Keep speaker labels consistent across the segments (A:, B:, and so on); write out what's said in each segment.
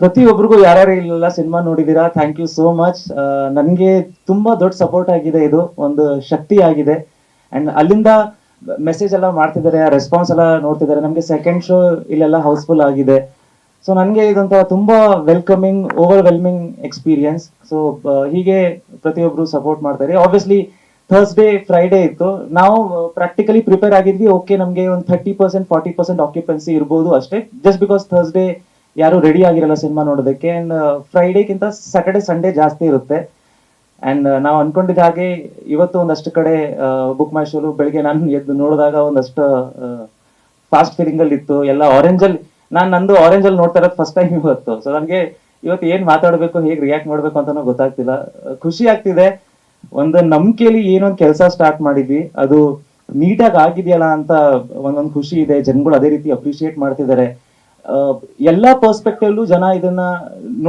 A: ಪ್ರತಿಯೊಬ್ಬರಿಗೂ ಯಾರ್ಯಾರು ಇಲ್ಲ ಸಿನಿಮಾ ನೋಡಿದೀರಾ? ಥ್ಯಾಂಕ್ ಯು ಸೋ ಮಚ್ ನನಗೆ ತುಂಬಾ ದೊಡ್ಡ ಸಪೋರ್ಟ್ ಆಗಿದೆ ಇದು. ಒಂದು ಶಕ್ತಿ ಆಗಿದೆ. ಅಂಡ್ ಅಲ್ಲಿಂದ ಮೆಸೇಜ್ ಎಲ್ಲ ಮಾಡ್ತಿದ್ದಾರೆ ರೆಸ್ಪಾನ್ಸ್ ಎಲ್ಲ ನೋಡ್ತಿದ್ದಾರೆ. ನಮಗೆ ಸೆಕೆಂಡ್ ಶೋ ಇಲ್ಲೆಲ್ಲ ಹೌಸ್ಫುಲ್ ಆಗಿದೆ. ಸೊ ನನಗೆ ಇದಂತ ತುಂಬಾ welcoming overwhelming experience so ಹೀಗೆ ಪ್ರತಿಯೊಬ್ಬರು ಸಪೋರ್ಟ್ ಮಾಡ್ತಾರೆ. ಆಬ್ವಿಯಸ್ಲಿ ಥರ್ಸ್ಡೇ ಫ್ರೈಡೇ ಇತ್ತು. ನಾವು ಪ್ರಾಕ್ಟಿಕಲಿ ಪ್ರಿಪೇರ್ ಆಗಿದ್ವಿ. ಓಕೆ ನಮಗೆ ಒಂದು thirty percent forty percent occupancy ಇರ್ಬೋದು ಅಷ್ಟೇ. ಜಸ್ಟ್ ಬಿಕಾಸ್ ಥರ್ಸ್ಡೇ ಯಾರು ರೆಡಿ ಆಗಿರಲ್ಲ ಸಿನಿಮಾ ನೋಡೋದಕ್ಕೆ. ಅಂಡ್ ಫ್ರೈಡೇಗಿಂತ ಸಾಟರ್ಡೆ ಸಂಡೇ ಜಾಸ್ತಿ ಇರುತ್ತೆ. ಅಂಡ್ ನಾವು ಅನ್ಕೊಂಡಿದ್ದ ಹಾಗೆ ಇವತ್ತು ಒಂದಷ್ಟು ಕಡೆ ಬುಕ್ ಮೈ ಶೋಲು ಬೆಳಿಗ್ಗೆ ನಾನು ಎದ್ದು ನೋಡಿದಾಗ ಒಂದಷ್ಟು ಫಾಸ್ಟ್ ಫೀಲಿಂಗ್ ಅಲ್ಲಿ ಇತ್ತು. ಎಲ್ಲ ಆರೆಂಜ್ ಅಲ್ಲಿ, ನಾನು ನಂದು ಆರೆಂಜ್ ಅಲ್ಲಿ ನೋಡ್ತಾ ಇರೋದು ಫಸ್ಟ್ ಟೈಮ್ ಇವತ್ತು. ಸೊ ನನಗೆ ಇವತ್ತು ಏನ್ ಮಾತಾಡಬೇಕು, ಹೇಗೆ ರಿಯಾಕ್ಟ್ ಮಾಡ್ಬೇಕು ಅಂತಾನೂ ಗೊತ್ತಾಗ್ತಿಲ್ಲ. ಖುಷಿ ಆಗ್ತಿದೆ. ಒಂದು ನಂಬಿಕೆಯಲ್ಲಿ ಏನೊಂದು ಕೆಲಸ ಸ್ಟಾರ್ಟ್ ಮಾಡಿದ್ವಿ. ಅದು ನೀಟಾಗಿ ಆಗಿದೆಯಲ್ಲ ಅಂತ ಒಂದೊಂದು ಖುಷಿ ಇದೆ. ಜನಗಳು ಅದೇ ರೀತಿ ಅಪ್ರಿಶಿಯೇಟ್ ಮಾಡ್ತಿದ್ದಾರೆ. ಎಲ್ಲಾ ಪರ್ಸ್ಪೆಕ್ಟಿವ್ ಜನ ಇದನ್ನ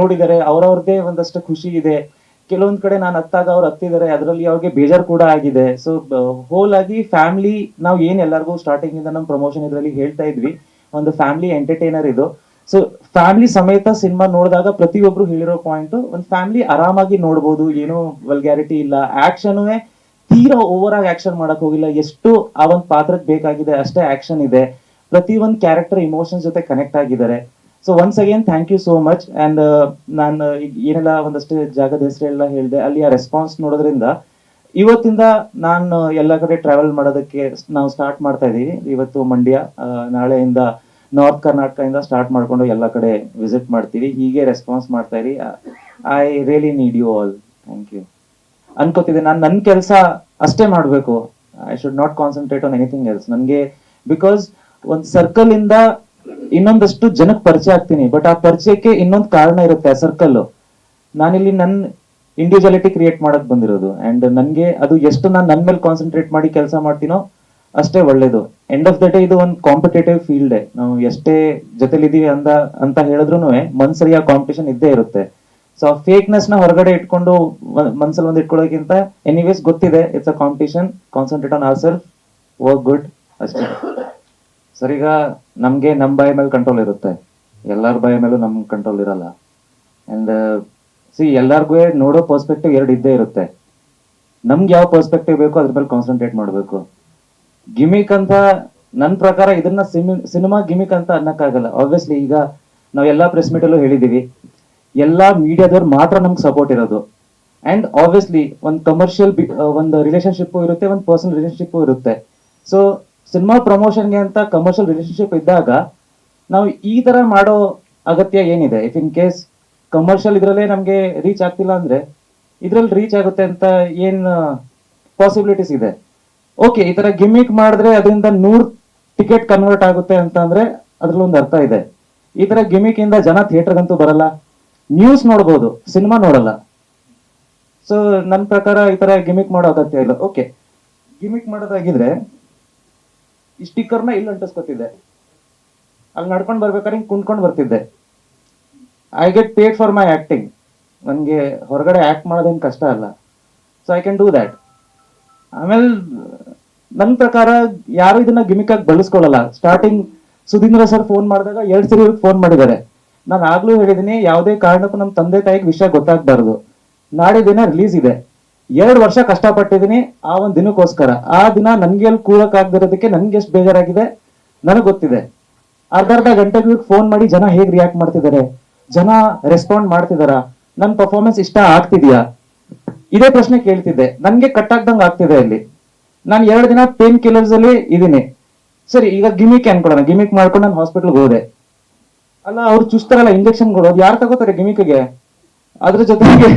A: ನೋಡಿದ್ದಾರೆ. ಅವ್ರವ್ರದ್ದೇ ಒಂದಷ್ಟು ಖುಷಿ ಇದೆ. ಕೆಲವೊಂದ್ ಕಡೆ ನಾನು ಹತ್ತಾಗ ಅವ್ರು ಹತ್ತಿದ್ದಾರೆ ಅದರಲ್ಲಿ ಅವ್ರಿಗೆ ಬೇಜಾರ್ ಕೂಡ ಆಗಿದೆ. ಸೊ ಹೋಲ್ ಆಗಿ ಫ್ಯಾಮಿಲಿ ನಾವು ಏನ್ ಎಲ್ಲರಿಗೂ ಸ್ಟಾರ್ಟಿಂಗ್ ಇಂದ ನಮ್ ಪ್ರಮೋಷನ್ ಇದರಲ್ಲಿ ಹೇಳ್ತಾ ಇದ್ವಿ. ಒಂದು ಫ್ಯಾಮಿಲಿ ಎಂಟರ್ಟೈನರ್ ಇದು. ಸೊ ಫ್ಯಾಮಿಲಿ ಸಮೇತ ಸಿನಿಮಾ ನೋಡಿದಾಗ ಪ್ರತಿಯೊಬ್ರು ಹೇಳಿರೋ ಪಾಯಿಂಟ್ ಒಂದು ಫ್ಯಾಮಿಲಿ ಆರಾಮಾಗಿ ನೋಡ್ಬೋದು. ಏನು ವಲ್ಗ್ಯಾರಿಟಿ ಇಲ್ಲ. ಆಕ್ಷನ್ ತೀರಾ ಓವರ್ ಆಗಿ ಆಕ್ಷನ್ ಮಾಡಕ್ ಹೋಗಿಲ್ಲ. ಎಷ್ಟು ಆ ಒಂದು ಪಾತ್ರಕ್ಕೆ ಬೇಕಾಗಿದೆ ಅಷ್ಟೇ ಆಕ್ಷನ್ ಇದೆ. ಪ್ರತಿ ಒಂದು ಕ್ಯಾರೆಕ್ಟರ್ ಇಮೋಷನ್ ಜೊತೆ ಕನೆಕ್ಟ್ ಆಗಿದ್ದಾರೆ. So once again thank you so much and ನಾನು ಏನೆಲ್ಲ ಒಂದಷ್ಟು ಜಾಗದ ಹೆಸರೆಲ್ಲ ಹೇಳಿದೆ ಅಲ್ಲಿ ಆ ರೆಸ್ಪಾನ್ಸ್ ನೋಡೋದ್ರಿಂದ ಇವತ್ತಿಂದ ನಾನು ಎಲ್ಲ ಕಡೆ ಟ್ರಾವೆಲ್ ಮಾಡೋದಕ್ಕೆ ನಾವು ಸ್ಟಾರ್ಟ್ ಮಾಡ್ತಾ ಇದ್ದೀವಿ. ಇವತ್ತು ಮಂಡ್ಯ ನಾಳೆಯಿಂದ ನಾರ್ತ್ ಕರ್ನಾಟಕದಿಂದ ಸ್ಟಾರ್ಟ್ ಮಾಡ್ಕೊಂಡು ಎಲ್ಲ ಕಡೆ ವಿಸಿಟ್ ಮಾಡ್ತೀವಿ. ಹೀಗೆ ರೆಸ್ಪಾನ್ಸ್ ಮಾಡ್ತಾ ಇರಿ. I really need you all thank you ಅನ್ಕೋತಿದ್ದೆ, ನಾನು ನನ್ನ ಕೆಲಸ ಅಷ್ಟೇ ಮಾಡಬೇಕು. I should not concentrate on anything else ನನಗೆ ಬಿಕಾಸ್ ಒಂದು ಸರ್ಕಲ್ ಇಂದ ಇನ್ನೊಂದಷ್ಟು ಜನಕ್ಕೆ ಪರಿಚಯ ಆಗ್ತೀನಿ. ಬಟ್ ಆ ಪರಿಚಯಕ್ಕೆ ಇನ್ನೊಂದು ಕಾರಣ ಇರುತ್ತೆ ಆ ಸರ್ಕಲ್ ನಾನಿಲ್ಲಿ ನನ್ ಇಂಡಿವಿಜುವಾಲಿಟಿ ಕ್ರಿಯೇಟ್ ಮಾಡಕ್ ಬಂದಿರೋದು. ಅಂಡ್ ನನ್ಗೆ ಅದು ಎಷ್ಟು ನಾನು ನನ್ನ ಮೇಲೆ ಕಾನ್ಸಂಟ್ರೇಟ್ ಮಾಡಿ ಕೆಲಸ ಮಾಡ್ತೀನೋ ಅಷ್ಟೇ ಒಳ್ಳೇದು. ಎಂಡ್ ಆಫ್ ದ ಡೇ ಇದು ಒಂದು ಕಾಂಪಿಟೇಟಿವ್ ಫೀಲ್ಡ್ ನಾವು ಎಷ್ಟೇ ಜೊತೆಲಿದೀವಿ ಅಂದ, ಅಂತ ಹೇಳಿದ್ರು ಮನ್ಸಲ್ಲಿ ಆ ಕಾಂಪಿಟೇಷನ್ ಇದ್ದೇ ಇರುತ್ತೆ. ಸೊ ಆ ಫೇಕ್ನೆಸ್ನ ಹೊರಗಡೆ ಇಟ್ಕೊಂಡು ಮನ್ಸಲ್ಲಿ ಒಂದು ಇಟ್ಕೊಳ್ಳೋಕ್ಕಿಂತ ಎನಿವೇಸ್ ಗೊತ್ತಿದೆ. It's a competition concentrate on our self work good ಅಷ್ಟೇ. ಸರ್, ಈಗ ನಮ್ಗೆ ನಮ್ ಬಾಯ ಮೇಲೆ ಕಂಟ್ರೋಲ್ ಇರುತ್ತೆ. ಎಲ್ಲಾರ ಬಾಯ ಮೇಲೂ ನಮ್ ಕಂಟ್ರೋಲ್ ಇರಲ್ಲ. ಅಂಡ್ ಸಿ ಎಲ್ಲಾರ್ಗೂ ನೋಡೋ ಪರ್ಸ್ಪೆಕ್ಟಿವ್ ಎರಡು ಇದ್ದೇ ಇರುತ್ತೆ. ನಮ್ಗೆ ಯಾವ ಪರ್ಸ್ಪೆಕ್ಟಿವ್ ಬೇಕು ಅದ್ರ ಮೇಲೆ ಕಾನ್ಸಂಟ್ರೇಟ್ ಮಾಡಬೇಕು. ಗಿಮಿಕ್ ಅಂತ ನನ್ನ ಪ್ರಕಾರ ಇದನ್ನ ಸಿನಿಮಾ ಗಿಮಿಕ್ ಅಂತ ಅನ್ನಕ್ಕಾಗಲ್ಲ. ಆಬ್ವಿಯಸ್ಲಿ ಈಗ ನಾವ್ ಎಲ್ಲಾ ಪ್ರೆಸ್ ಮೀಟ್ ಅಲ್ಲೂ ಹೇಳಿದೀವಿ. ಎಲ್ಲಾ ಮೀಡಿಯಾದವ್ರು ಮಾತ್ರ ನಮ್ಗೆ ಸಪೋರ್ಟ್ ಇರೋದು. ಅಂಡ್ ಆಬ್ವಿಯಸ್ಲಿ ಒಂದು ಕಮರ್ಷಿಯಲ್ ಒಂದು ರಿಲೇಶನ್ಶಿಪ್ ಇರುತ್ತೆ, ಒಂದು ಪರ್ಸನಲ್ ರಿಲೇಶನ್ಶಿಪ್ ಇರುತ್ತೆ. ಸೊ ಸಿನಿಮಾ ಪ್ರಮೋಷನ್ಗೆ ಅಂತ ಕಮರ್ಷಿಯಲ್ ರಿಲೇಶನ್ಶಿಪ್ ಇದ್ದಾಗ ನಾವು ಈ ತರ ಮಾಡೋ ಅಗತ್ಯ ಏನಿದೆ? ಇಫ್ ಇನ್ ಕೇಸ್ ಕಮರ್ಷಿಯಲ್ ಇದ್ರಲ್ಲೇ ನಮ್ಗೆ ರೀಚ್ ಆಗ್ತಿಲ್ಲ ಅಂದ್ರೆ ಇದ್ರಲ್ಲಿ ರೀಚ್ ಆಗುತ್ತೆ ಅಂತ ಏನ್ ಪಾಸಿಬಿಲಿಟೀಸ್ ಇದೆ? ಓಕೆ ಈ ತರ ಗಿಮಿಕ್ ಮಾಡಿದ್ರೆ ಅದರಿಂದ ನೂರ್ ಟಿಕೆಟ್ ಕನ್ವರ್ಟ್ ಆಗುತ್ತೆ ಅಂತ ಅಂದ್ರೆ ಅದ್ರಲ್ಲಿ ಒಂದು ಅರ್ಥ ಇದೆ. ಈ ತರ ಗಿಮಿಕ್ ಇಂದ ಜನ ಥಿಯೇಟರ್ಗಂತೂ ಬರಲ್ಲ. ನ್ಯೂಸ್ ನೋಡ್ಬೋದು, ಸಿನಿಮಾ ನೋಡಲ್ಲ. ಸೊ ನನ್ನ ಪ್ರಕಾರ ಈ ತರ ಗಿಮಿಕ್ ಮಾಡೋ ಅಗತ್ಯ ಇಲ್ಲ. ಓಕೆ ಗಿಮಿಕ್ ಮಾಡೋದಾಗಿದ್ರೆ ಈ ಸ್ಟಿಕ್ಕರ್ನ ಇಲ್ಲಿ ಅಂಟಿಸ್ಕೊತಿದ್ದೆ. ಅಲ್ಲಿ ನಡ್ಕೊಂಡು ಬರ್ಬೇಕಾದ್ರೆ ಹಿಂಗ್ ಕುಂಡ್ಕೊಂಡು ಬರ್ತಿದ್ದೆ. I get paid for my acting ನನಗೆ ಹೊರಗಡೆ ಆಕ್ಟ್ ಮಾಡೋದೇನು ಕಷ್ಟ ಅಲ್ಲ. So I can do that ಆಮೇಲೆ ನನ್ನ ಪ್ರಕಾರ ಯಾರು ಇದನ್ನ ಗಿಮಿಕ್ ಆಗಿ ಬಳಸ್ಕೊಳ್ಳಲ್ಲ. ಸ್ಟಾರ್ಟಿಂಗ್ ಸುಧೀಂದ್ರ ಸರ್ ಫೋನ್ ಮಾಡಿದಾಗ ಎರಡು ಸರಿ ಫೋನ್ ಮಾಡಿದ್ದಾರೆ. ನಾನು ಆಗ್ಲೂ ಹೇಳಿದೀನಿ, ಯಾವುದೇ ಕಾರಣಕ್ಕೂ ನಮ್ಮ ತಂದೆ ತಾಯಿಗೆ ವಿಷಯ ಗೊತ್ತಾಗಬಾರ್ದು. ನಾಳೆ ದಿನ ರಿಲೀಸ್ ಇದೆ. ಎರಡು ವರ್ಷ ಕಷ್ಟಪಟ್ಟಿದ್ದೀನಿ, ಆ ಒಂದು ದಿನಕ್ಕೋಸ್ಕರ. ಆ ದಿನ ನನ್ಗೆ ಅಲ್ಲಿ ಕೂರಕ್ ಆಗದಿರೋದಕ್ಕೆ ನನ್ಗೆ ಎಷ್ಟು ಬೇಜಾರಾಗಿದೆ? ನನಗೆ ಗೊತ್ತಿದೆ. ಅರ್ಧ ಅರ್ಧ ಗಂಟೆಗೆ ಫೋನ್ ಮಾಡಿ ಜನ ಹೇಗ್ ರಿಯಾಕ್ಟ್ ಮಾಡ್ತಿದ್ದಾರೆ? ಜನ ರೆಸ್ಪಾಂಡ್ ಮಾಡ್ತಿದಾರ? ನನ್ನ ಪರ್ಫಾರ್ಮೆನ್ಸ್ ಇಷ್ಟ ಆಗ್ತಿದ್ಯಾ? ಇದೇ ಪ್ರಶ್ನೆ ಕೇಳ್ತಿದ್ದೆ. ನನ್ಗೆ ಕಟ್ ಆಗ್ದಂಗ್ ಆಗ್ತಿದೆ ಇಲ್ಲಿ ನಾನು ಎರಡು ದಿನ ಪೇನ್ ಕಿಲ್ಲರ್ಸ್ ಅಲ್ಲಿ ಇದೀನಿ. ಸರಿ, ಈಗ ಗಿಮಿಕ್ ಅನ್ಕೊಡೋಣ ಗಿಮಿಕ್ ಮಾಡ್ಕೊಂಡು ನಾನು ಹಾಸ್ಪಿಟಲ್ಗೆ ಹೋದೆ. ಅಲ್ಲ, ಅವ್ರು ಚುಸ್ತಾರಲ್ಲ ಇಂಜೆಕ್ಷನ್ ಕೊಡೋದು. ಯಾರು ತಗೋತಾರೆ ಗಿಮಿಕ್ಗೆ ಅದ್ರ ಜೊತೆಗೆ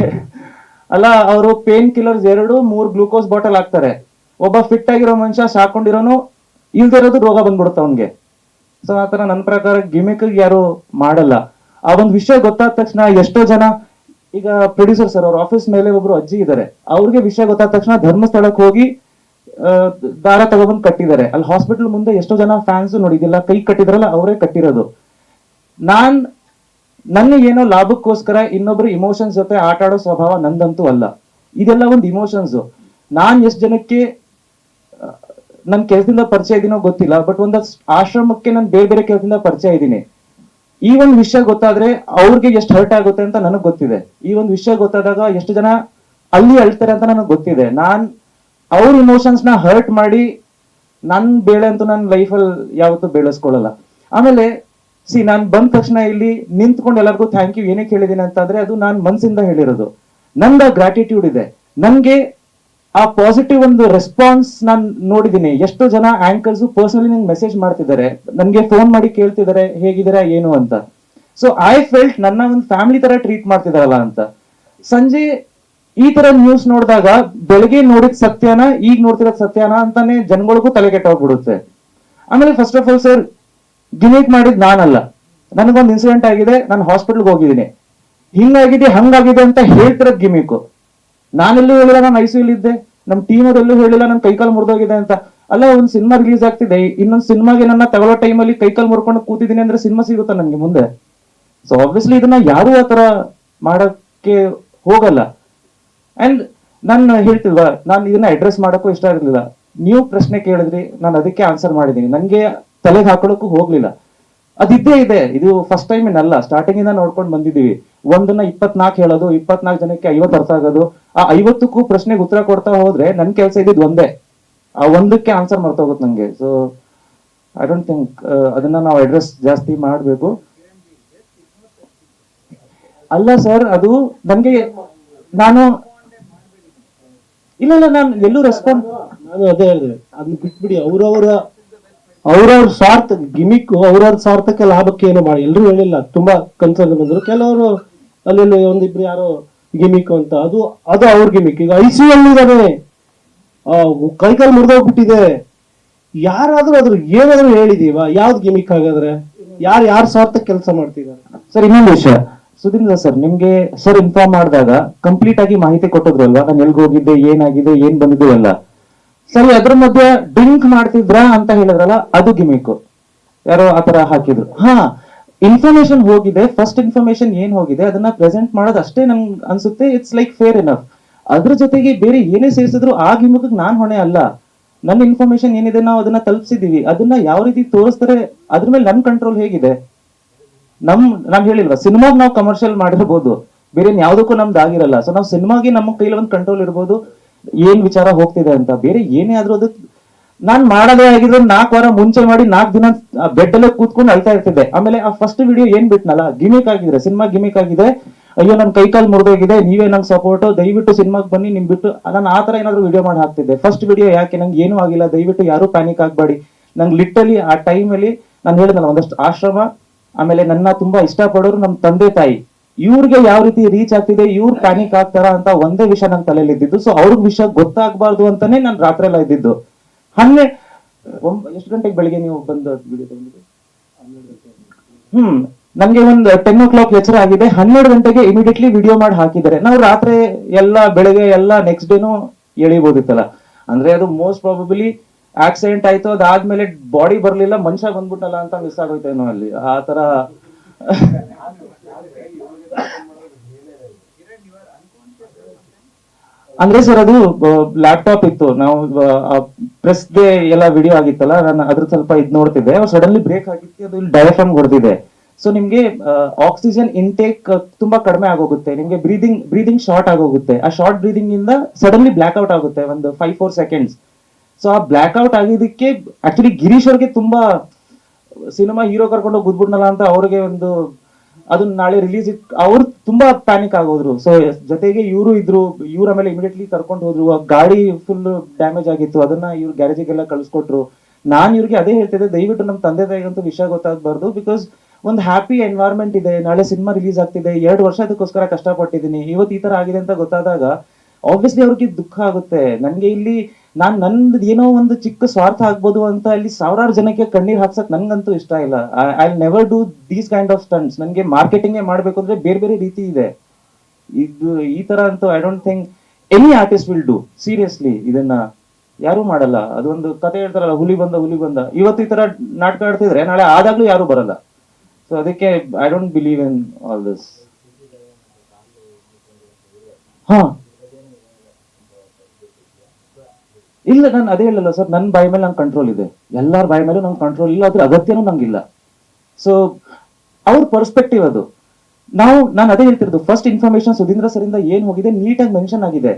A: ಅಲ್ಲ, ಅವರು ಪೇನ್ ಕಿಲ್ಲರ್ಸ್ ಎರಡು, ಮೂರ್ ಗ್ಲೂಕೋಸ್ ಬಾಟಲ್ ಹಾಕ್ತಾರೆ. ಒಬ್ಬ ಫಿಟ್ ಆಗಿರೋ ಮನುಷ್ಯ ಸಾಕೊಂಡಿರೋನು, ಇಲ್ದೇ ಇರೋದು ರೋಗ ಬಂದ್ಬಿಡುತ್ತೆ ಅವನ್ಗೆ. ಸೊ ಆತರ ನನ್ನ ಪ್ರಕಾರ ಗಿಮಿಕ್ ಯಾರು ಮಾಡಲ್ಲ. ಆ ಒಂದು ವಿಷಯ ಗೊತ್ತಾದ ತಕ್ಷಣ ಎಷ್ಟೋ ಜನ, ಈಗ ಪ್ರೊಡ್ಯೂಸರ್ ಸರ್ ಅವ್ರ ಆಫೀಸ್ ಮೇಲೆ ಒಬ್ರು ಅಜ್ಜಿ ಇದ್ದಾರೆ ಅವ್ರಿಗೆ ವಿಷಯ ಗೊತ್ತಾದ ತಕ್ಷಣ ಧರ್ಮಸ್ಥಳಕ್ಕೆ ಹೋಗಿ ದಾರ ತಗೊಬಂದು ಕಟ್ಟಿದ್ದಾರೆ. ಅಲ್ಲಿ ಹಾಸ್ಪಿಟಲ್ ಮುಂದೆ ಎಷ್ಟೋ ಜನ ಫ್ಯಾನ್ಸ್ ನೋಡಿದಿಲ್ಲ ಕೈ ಕಟ್ಟಿದ್ರಲ್ಲ, ಅವರೇ ಕಟ್ಟಿರೋದು. ನಾನ್ ನನ್ನ ಏನೋ ಲಾಭಕ್ಕೋಸ್ಕರ ಇನ್ನೊಬ್ರು ಇಮೋಷನ್ಸ್ ಜೊತೆ ಆಟ ಆಡೋ ಸ್ವಭಾವ ನಂದಂತೂ ಅಲ್ಲ. ಇದೆಲ್ಲ ಒಂದು ಇಮೋಷನ್ಸ್ ನಾನ್ ಎಷ್ಟ್ ಜನಕ್ಕೆ ನನ್ ಕೆಲಸದಿಂದ ಪರಿಚಯ ಇದೀನೋ ಗೊತ್ತಿಲ್ಲ ಬಟ್ ಒಂದ್ ಆಶ್ರಮಕ್ಕೆ ನಾನು ಬೇರೆ ಬೇರೆ ಕೆಲಸದಿಂದ ಪರಿಚಯ ಇದ್ದೀನಿ ಈ ಒಂದು ವಿಷಯ ಗೊತ್ತಾದ್ರೆ ಅವ್ರಿಗೆ ಎಷ್ಟು ಹರ್ಟ್ ಆಗುತ್ತೆ ಅಂತ ನನಗೆ ಗೊತ್ತಿದೆ. ಈ ಒಂದು ವಿಷಯ ಗೊತ್ತಾದಾಗ ಎಷ್ಟು ಜನ ಅಲ್ಲಿ ಅಳ್ತಾರೆ ಅಂತ ನನಗೆ ಗೊತ್ತಿದೆ. ನಾನ್ ಅವ್ರ ಇಮೋಷನ್ಸ್ನ ಹರ್ಟ್ ಮಾಡಿ ನನ್ ಬೇಳೆ ಅಂತೂ ನನ್ನ ಲೈಫಲ್ಲಿ ಯಾವತ್ತೂ ಬೆಳೆಸ್ಕೊಳ್ಳಲ್ಲ. ಆಮೇಲೆ ಸಿ ನಾನು ಬಂದ ತಕ್ಷಣ ಇಲ್ಲಿ ನಿಂತ್ಕೊಂಡು ಎಲ್ಲರಿಗೂ ಥ್ಯಾಂಕ್ ಯು ಏನಕ್ಕೆ ಹೇಳಿದ್ದೀನಿ ಅಂತಂದ್ರೆ ಅದು ನಾನು ಮನ್ಸಿಂದ ಹೇಳಿರೋದು. ನಂದ ಗ್ರಾಟಿಟ್ಯೂಡ್ ಇದೆ. ನನ್ಗೆ ಆ ಪಾಸಿಟಿವ್ ಒಂದು ರೆಸ್ಪಾನ್ಸ್ ನಾನು ನೋಡಿದ್ದೀನಿ ಎಷ್ಟೋ ಜನ ಆಂಕರ್ಸ್ ಪರ್ಸನಲಿ ನಂಗೆ ಮೆಸೇಜ್ ಮಾಡ್ತಿದ್ದಾರೆ. ನನ್ಗೆ ಫೋನ್ ಮಾಡಿ ಕೇಳ್ತಿದ್ದಾರೆ, ಹೇಗಿದ್ದೀರಾ, ಏನು ಅಂತ. ಸೊ ಐ ಫೆಲ್ಟ್ ನನ್ನ ಒಂದು ಫ್ಯಾಮಿಲಿ ತರ ಟ್ರೀಟ್ ಮಾಡ್ತಿದಾರಲ್ಲ ಅಂತ. ಸಂಜೆ ಈ ತರ ನ್ಯೂಸ್ ನೋಡಿದಾಗ ಬೆಳಗ್ಗೆ ನೋಡಿದ ಸತ್ಯನ, ಈಗ ನೋಡ್ತಿರೋದ್ ಸತ್ಯನ ಅಂತಾನೆ ಜನಗಳಿಗೂ ತಲೆ ಕೆಟ್ಟೋಗ್ಬಿಡುತ್ತೆ ಆಮೇಲೆ first of all sir gimmick ಮಾಡಿದ್ ನಾನಲ್ಲ. ನನಗೊಂದು ಇನ್ಸಿಡೆಂಟ್ ಆಗಿದೆ, ನಾನು ಹಾಸ್ಪಿಟಲ್ಗೆ ಹೋಗಿದ್ದೀನಿ. ಹಿಂಗಾಗಿದೆ, ಹಂಗಾಗಿದೆ ಅಂತ ಹೇಳ್ತಿರೋದು ಗಿಮಿಕು ನಾನೆಲ್ಲೂ ಹೇಳಿಲ್ಲ, ನಾನು ಐ ಇದ್ದೆ. ನಮ್ಮ ಟೀಮದಲ್ಲೂ ಹೇಳಿಲ್ಲ ನನ್ನ ಕೈಕಾಲು ಮುರಿದೋಗಿದೆ ಅಂತ. ಅಲ್ಲ, ಒಂದು ಸಿನಿಮಾ ರಿಲೀಸ್ ಆಗ್ತಿದೆ. ಇನ್ನೊಂದು ಸಿನಿಮಾಗೆ ನನ್ನ ತಗೊಳ್ಳೋ ಟೈಮಲ್ಲಿ ಕೈಕಾಲು ಮುರ್ಕೊಂಡು ಕೂತಿದ್ದೀನಿ ಅಂದ್ರೆ ಸಿನಿಮಾ ಸಿಗುತ್ತಾ ನನಗೆ ಮುಂದೆ? ಸೊ ಆಬ್ವಿಯಸ್ಲಿ ಇದನ್ನ ಯಾರು ಆ ತರ ಮಾಡೋಕ್ಕೆ ಹೋಗಲ್ಲ. ಅಂಡ್ ನಾನು ಹೇಳ್ತಿಲ್ವ, ನಾನು ಇದನ್ನ ಅಡ್ರೆಸ್ ಮಾಡೋಕ್ಕೂ ಇಷ್ಟ ಇರಲಿಲ್ಲ ನೀವು ಪ್ರಶ್ನೆ ಕೇಳಿದ್ರಿ, ನಾನು ಅದಕ್ಕೆ ಆನ್ಸರ್ ಮಾಡಿದ್ದೀನಿ. ನನಗೆ ತಲೆಗೆ ಹಾಕೊಳ್ಳೋಕ್ಕೂ ಹೋಗ್ಲಿಲ್ಲ. ಅದಿದ್ದೇ ಇದೆ. ಇದು ಫಸ್ಟ್ ಟೈಮ್ ಏನಲ್ಲ ಸ್ಟಾರ್ಟಿಂಗ್ ಇಂದ ನೋಡ್ಕೊಂಡು ಬಂದಿದ್ದೀವಿ. ಒಂದನ್ನ ಇಪ್ಪತ್ನಾಲ್ಕು ಹೇಳೋದು ಇಪ್ಪತ್ನಾಲ್ಕು ಜನಕ್ಕೆ ಐವತ್ತು ಅರ್ಥ ಆಗೋದು. ಆ ಐವತ್ತಕ್ಕೂ ಪ್ರಶ್ನೆಗೆ ಉತ್ತರ ಕೊಡ್ತಾ ಹೋದ್ರೆ ನನ್ ಕೆಲಸ ಇದ್ದಿದ್ದು ಒಂದೇ. ಆ ಒಂದಕ್ಕೆ ಆನ್ಸರ್ ಮರ್ತೋಗುತ್ತೆ ನಂಗೆ. ಸೊ ಐ ಡೋಂಟ್ ಥಿಂಕ್ ಅದನ್ನ ನಾವು ಅಡ್ರೆಸ್ ಜಾಸ್ತಿ ಮಾಡಬೇಕು. ಅಲ್ಲ ಸರ್ ಅದು ನನ್ಗೆ ನಾನು ಇಲ್ಲ ಇಲ್ಲ, ನಾನು ಎಲ್ಲೂ ರೆಸ್ಪಾಂಡ್
B: ನಾನು ಅದೇ ಹೇಳಿದೆ. ಅದನ್ನ ಬಿಟ್ಬಿಡಿ. ಅವ್ರವರ ಅವ್ರವ್ರ ಸ್ವಾರ್ಥ ಗಿಮಿಕ್ ಅವ್ರವ್ರ ಸ್ವಾರ್ಥಕ್ಕೆ ಲಾಭಕ್ಕೆ ಏನು ಮಾಡಿ ಎಲ್ಲರೂ ಹೇಳಿಲ್ಲ, ತುಂಬಾ ಕನ್ಸರ್ನ್ ಬಂದ್ರು. ಕೆಲವರು ಅಲ್ಲಿ ಒಂದಿಬ್ರು ಯಾರೋ ಗಿಮಿಕ್ ಅಂತ, ಅದು ಅದು ಅವ್ರ ಗಿಮಿಕ್ ಈಗ ಐ ಸಿ ಇದಾನೆ ಕೈಕಾಲು ಮುರಿದೋಗ್ಬಿಟ್ಟಿದೆ. ಯಾರಾದ್ರೂ ಅದ್ರ ಏನಾದ್ರೂ ಹೇಳಿದೀವ, ಯಾವ್ದು ಗಿಮಿಕ್ ಹಾಗಾದ್ರೆ? ಯಾರು ಯಾರ ಸ್ವಾರ್ಥ ಕೆಲಸ ಮಾಡ್ತಿದ್ದಾರೆ
A: ಸರ್, ಇನ್ನೊಂದು ವಿಷಯ. ಸುಧೀಂದ್ರ ಸರ್, ನಿಮ್ಗೆ ಸರ್ ಇನ್ಫಾರ್ಮ್ ಮಾಡಿದಾಗ ಕಂಪ್ಲೀಟ್ ಆಗಿ ಮಾಹಿತಿ ಕೊಟ್ಟದ್ರಲ್ವಾ? ನಾನು ಎಲ್ಗೋಗಿದ್ದೆ ಏನಾಗಿದೆ, ಏನ್ ಬಂದಿದ್ದು ಎಲ್ಲ? ಸರಿ, ಅದ್ರ ಮಧ್ಯೆ ಡ್ರಿಂಕ್ ಮಾಡ್ತಿದ್ರ ಅಂತ ಹೇಳಿದ್ರಲ್ಲ, ಅದು ಗಿಮಿಕ್. ಯಾರೋ ಆತರ ಹಾಕಿದ್ರು. ಹಾ ಇನ್ಫಾರ್ಮೇಶನ್ ಹೋಗಿದೆ. ಫಸ್ಟ್ ಇನ್ಫಾರ್ಮೇಶನ್ ಏನ್ ಹೋಗಿದೆ, ಅದನ್ನ ಪ್ರೆಸೆಂಟ್ ಮಾಡೋದು ಅಷ್ಟೇ ನನ್ಗೆ ಅನ್ಸುತ್ತೆ. ಇಟ್ಸ್ ಲೈಕ್ ಫೇರ್ ಎನಫ್ ಅದ್ರ ಜೊತೆಗೆ ಬೇರೆ ಏನೇ ಸೇರಿಸಿದ್ರು ಆ ಗಿಮಿಕ್ ನಾನ್ ಹೊಣೆ ಅಲ್ಲ. ನನ್ನ ಇನ್ಫಾರ್ಮೇಶನ್ ಏನಿದೆ ನಾವು ಅದನ್ನ ತಲುಪಿಸಿದೀವಿ. ಅದನ್ನ ಯಾವ ರೀತಿ ತೋರಿಸ್ತಾರೆ, ಅದ್ರ ಮೇಲೆ ನನ್ ಕಂಟ್ರೋಲ್ ಹೇಗಿದೆ? ನಮ್, ನಾವ್ ಹೇಳಿಲ್ವಾ, ಸಿನಿಮಾಗ್ ನಾವು ಕಮರ್ಷಿಯಲ್ ಮಾಡಿರ್ಬೋದು. ಬೇರೆ ಯಾವ್ದಕ್ಕೂ ನಮ್ದು ಆಗಿರಲ್ಲ. ಸೊ ನಾವು ಸಿನಿಮಾಗೆ ನಮ್ಮ ಕೈಲಿ ಒಂದು ಕಂಟ್ರೋಲ್ ಇರ್ಬೋದು. ಏನ್ ವಿಚಾರ ಹೋಗ್ತಿದೆ ಅಂತ, ಬೇರೆ ಏನೇ ಆದ್ರೂ ಅದು ನಾನ್ ಮಾಡದೇ ಆಗಿದ್ರೆ ನಾಲ್ಕು ವಾರ ಮುಂಚೆ ಮಾಡಿ ನಾಲ್ಕ್ ದಿನ ಬೆಡ್ ಅಲ್ಲೇ ಕೂತ್ಕೊಂಡು ಅಳ್ತಾ ಇರ್ತಿದ್ದೆ. ಆಮೇಲೆ ಆ ಫಸ್ಟ್ ವಿಡಿಯೋ ಏನ್ ಬಿಟ್ನಲ್ಲ ಗಿಮಿಕ್ ಆಗಿದ್ರೆ ಸಿನಿಮಾ ಗಿಮಿಕ್ ಆಗಿದೆ. ಅಯ್ಯೋ, ನನ್ ಕೈಕಾಲ್ ಮುರಿದೋಗಿದೆ, ನೀವೇ ನಂಗೆ ಸಪೋರ್ಟ್ ದಯವಿಟ್ಟು ಸಿನಿಮಾಗ್ ಬನ್ನಿ, ನಿಮ್ ಬಿಟ್ಟು, ನಾನು ಆ ತರ ಏನಾದ್ರು ವಿಡಿಯೋ ಮಾಡಿ ಹಾಕ್ತಿದ್ದೆ. ಫಸ್ಟ್ ವಿಡಿಯೋ ಯಾಕೆ, ನಂಗೆ ಏನೂ ಆಗಿಲ್ಲ, ದಯವಿಟ್ಟು ಯಾರು ಪ್ಯಾನಿಕ್ ಆಗ್ಬೇಡಿ. ನಂಗೆ ಲಿಟ್ಟಲಿ ಆ ಟೈಮಲ್ಲಿ ನಾನು ಹೇಳಿದ್ನಲ್ಲ, ಒಂದಷ್ಟು ಆಶ್ರಮ, ಆಮೇಲೆ ನನ್ನ ತುಂಬಾ ಇಷ್ಟಪಡೋರು ನಮ್ ತಂದೆ ತಾಯಿ. ಇವ್ರಿಗೆ ಯಾವ ರೀತಿ ರೀಚ್ ಆಗ್ತಿದೆ, ಇವ್ರು ಪ್ಯಾನಿಕ್ ಆಗ್ತಾರ ಅಂತ ಒಂದೇ ವಿಷಯ ನನ್ನ ತಲೆಯಲ್ಲಿ ಇದ್ದಿದ್ದು. ಸೊ ಅವ್ರಿಗೆ ವಿಷಯ ಗೊತ್ತಾಗ್ಬಾರ್ದು ಅಂತಾನೆ ನಾನು ರಾತ್ರಿ ಎಲ್ಲ ಇದ್ದಿದ್ದು. ಹನ್ನೆ ಒಂಬ- ಎಷ್ಟು ಗಂಟೆಗೆ ಬೆಳಿಗ್ಗೆ ನೀವು ಬಂದು ಹ್ಮ್, ನಮ್ಗೆ ಒಂದು ಟೆನ್ ಓ ಕ್ಲಾಕ್ ಎಚ್ಚರ ಆಗಿದೆ. ಹನ್ನೆರಡು ಗಂಟೆಗೆ ಇಮಿಡಿಯೇಟ್ಲಿ ವಿಡಿಯೋ ಮಾಡಿ ಹಾಕಿದ್ದಾರೆ. ನಾವು ರಾತ್ರಿ ಎಲ್ಲ, ಬೆಳಗ್ಗೆ ಎಲ್ಲ ನೆಕ್ಸ್ಟ್ ಡೇನು ಎಳಿಬೋದಿತ್ತಲ್ಲ. ಅಂದ್ರೆ ಅದು ಮೋಸ್ಟ್ ಪ್ರಾಬಬಲಿ ಆಕ್ಸಿಡೆಂಟ್ ಆಯ್ತು, ಅದಾದ್ಮೇಲೆ ಬಾಡಿ ಬರ್ಲಿಲ್ಲ, ಮನುಷ್ಯ ಬಂದ್ಬಿಟ್ಟಲ್ಲ ಅಂತ ಮಿಸ್ ಆಗೋಯ್ತೇನೋ ಅಲ್ಲಿ. ಆ ತರ ಅಂದ್ರೆ ಸರ್ ಅದು ಲ್ಯಾಪ್ಟಾಪ್ ಇತ್ತು. ನಾವು ಪ್ರೆಸ್ ಡೇ ಎಲ್ಲ ವಿಡಿಯೋ ಆಗಿತ್ತಲ್ಲ ನಾನು ಅದ್ರ ಸ್ವಲ್ಪ ಇದ್ ನೋಡ್ತಿದ್ದೆ. ಸಡನ್ಲಿ ಬ್ರೇಕ್ ಆಗಿತ್ತು, ಅದು ಇಲ್ಲಿ ಡಯಾಫ್ರಮ್ ಹೊಡೆದಿದೆ. ಸೊ ನಿಮ್ಗೆ ಆಕ್ಸಿಜನ್ ಇಂಟೇಕ್ ತುಂಬಾ ಕಡಿಮೆ ಆಗೋಗುತ್ತೆ. ನಿಮ್ಗೆ ಬ್ರೀದಿಂಗ್ ಬ್ರೀದಿಂಗ್ ಶಾರ್ಟ್ ಆಗೋಗುತ್ತೆ. ಆ ಶಾರ್ಟ್ ಬ್ರೀದಿಂಗ್ ಇಂದ ಸಡನ್ಲಿ ಬ್ಲಾಕ್ ಔಟ್ ಆಗುತ್ತೆ, ಒಂದು ಫೈವ್ ಫೋರ್ ಸೆಕೆಂಡ್ಸ್ ಸೊ ಆ ಬ್ಲಾಕ್ ಔಟ್ ಆಗಿದ್ದಕ್ಕೆ ಆಕ್ಚುಲಿ ಗಿರೀಶ್ ಅವ್ರಿಗೆ ತುಂಬಾ, ಸಿನಿಮಾ ಹೀರೋ ಕರ್ಕೊಂಡು ಹೋಗಿ ಅಂತ ಅವ್ರಿಗೆ ಒಂದು ಅದನ್ನ ನಾಳೆ ರಿಲೀಸ್ ಅವ್ರು ತುಂಬಾ ಪ್ಯಾನಿಕ್ ಆಗೋದ್ರು. ಸೊ ಜೊತೆಗೆ ಇವರು ಇದ್ರು, ಇವ್ರ ಆಮೇಲೆ ಇಮಿಡಿಯೇಟ್ಲಿ ಕರ್ಕೊಂಡು ಹೋದ್ರು ಗಾಡಿ ಫುಲ್ ಡ್ಯಾಮೇಜ್ ಆಗಿತ್ತು, ಅದನ್ನ ಇವ್ರು ಗ್ಯಾರೇಜಿಗೆಲ್ಲ ಕಳಿಸ್ಕೊಟ್ರು. ನಾನ್ ಇವ್ರಿಗೆ ಅದೇ ಹೇಳ್ತಿದ್ದೆ ದಯವಿಟ್ಟು ನಮ್ಮ ತಂದೆ ತಾಯಿಗಂತೂ ವಿಷಯ ಗೊತ್ತಾಗಬಾರ್ದು ಬಿಕಾಸ್ ಒಂದು ಹ್ಯಾಪಿ ಎನ್ವೈರ್ಮೆಂಟ್ ಇದೆ, ನಾಳೆ ಸಿನಿಮಾ ರಿಲೀಸ್ ಆಗ್ತಿದೆ, ಎರಡು ವರ್ಷ ಅದಕ್ಕೋಸ್ಕರ ಕಷ್ಟಪಟ್ಟಿದ್ದೀನಿ, ಇವತ್ತು ಈ ತರ ಆಗಿದೆ ಅಂತ ಗೊತ್ತಾದಾಗ ಆಬ್ವಿಯಸ್ಲಿ ಅವ್ರಿಗೆ ದುಃಖ ಆಗುತ್ತೆ. ನನಗೆ ಇಲ್ಲಿ ನಾನ್ ನಂದು ಏನೋ ಒಂದು ಚಿಕ್ಕ ಸ್ವಾರ್ಥ ಆಗ್ಬೋದು ಅಂತ ಅಲ್ಲಿ ಸಾವಿರಾರು ಜನಕ್ಕೆ ಕಣ್ಣೀರ್ ಹಾಕ್ಸಕ್ ನನ್ಗಂತೂ ಇಷ್ಟ ಇಲ್ಲ. I never do these kind of stunts ನನ್ಗೆ ಮಾರ್ಕೆಟಿಂಗ್ ಮಾಡ್ಬೇಕು ಅಂದ್ರೆ ಬೇರೆ ಬೇರೆ ರೀತಿ ಇದೆ. ಇದು, ಈ ತರ ಅಂತೂ I don't think any artist will do seriously ಇದನ್ನ ಯಾರು ಮಾಡಲ್ಲ. ಅದೊಂದು ಕತೆ ಹೇಳ್ತಾರಲ್ಲ, ಹುಲಿ ಬಂದ ಹುಲಿ ಬಂದ. ಇವತ್ತು ಈ ತರ ನಾಟಕ ಆಡ್ತಿದ್ರೆ ನಾಳೆ ಆದಾಗ್ಲೂ ಯಾರು ಬರಲ್ಲ. ಸೊ ಅದಕ್ಕೆ I don't believe in all this ಹಾ. ಇಲ್ಲ, ನಾನು ಅದೇ ಹೇಳಲ್ಲ ಸರ್ ನನ್ನ ಬಾಯಿ ಮೇಲೆ ನಂಗೆ ಕಂಟ್ರೋಲ್ ಇದೆ. ಎಲ್ಲರ ಬಾಯಿ ಮೇಲೂ ನಂಗೆ ಕಂಟ್ರೋಲ್ ಇಲ್ಲ ಅದ್ರ ಅಗತ್ಯನೂ ನಂಗಿಲ್ಲ. ಸೊ ಅವ್ರ ಪರ್ಸ್ಪೆಕ್ಟಿವ್ ಅದು. ನಾವು, ನಾನು ಅದೇ ಹೇಳ್ತಿರೋದು. ಫಸ್ಟ್ ಇನ್ಫಾರ್ಮೇಶನ್ ಸುಧೀಂದ್ರ ಸರ್ ಇಂದ ಏನ್ ಹೋಗಿದೆ ನೀಟಾಗಿ ಮೆನ್ಷನ್ ಆಗಿದೆ.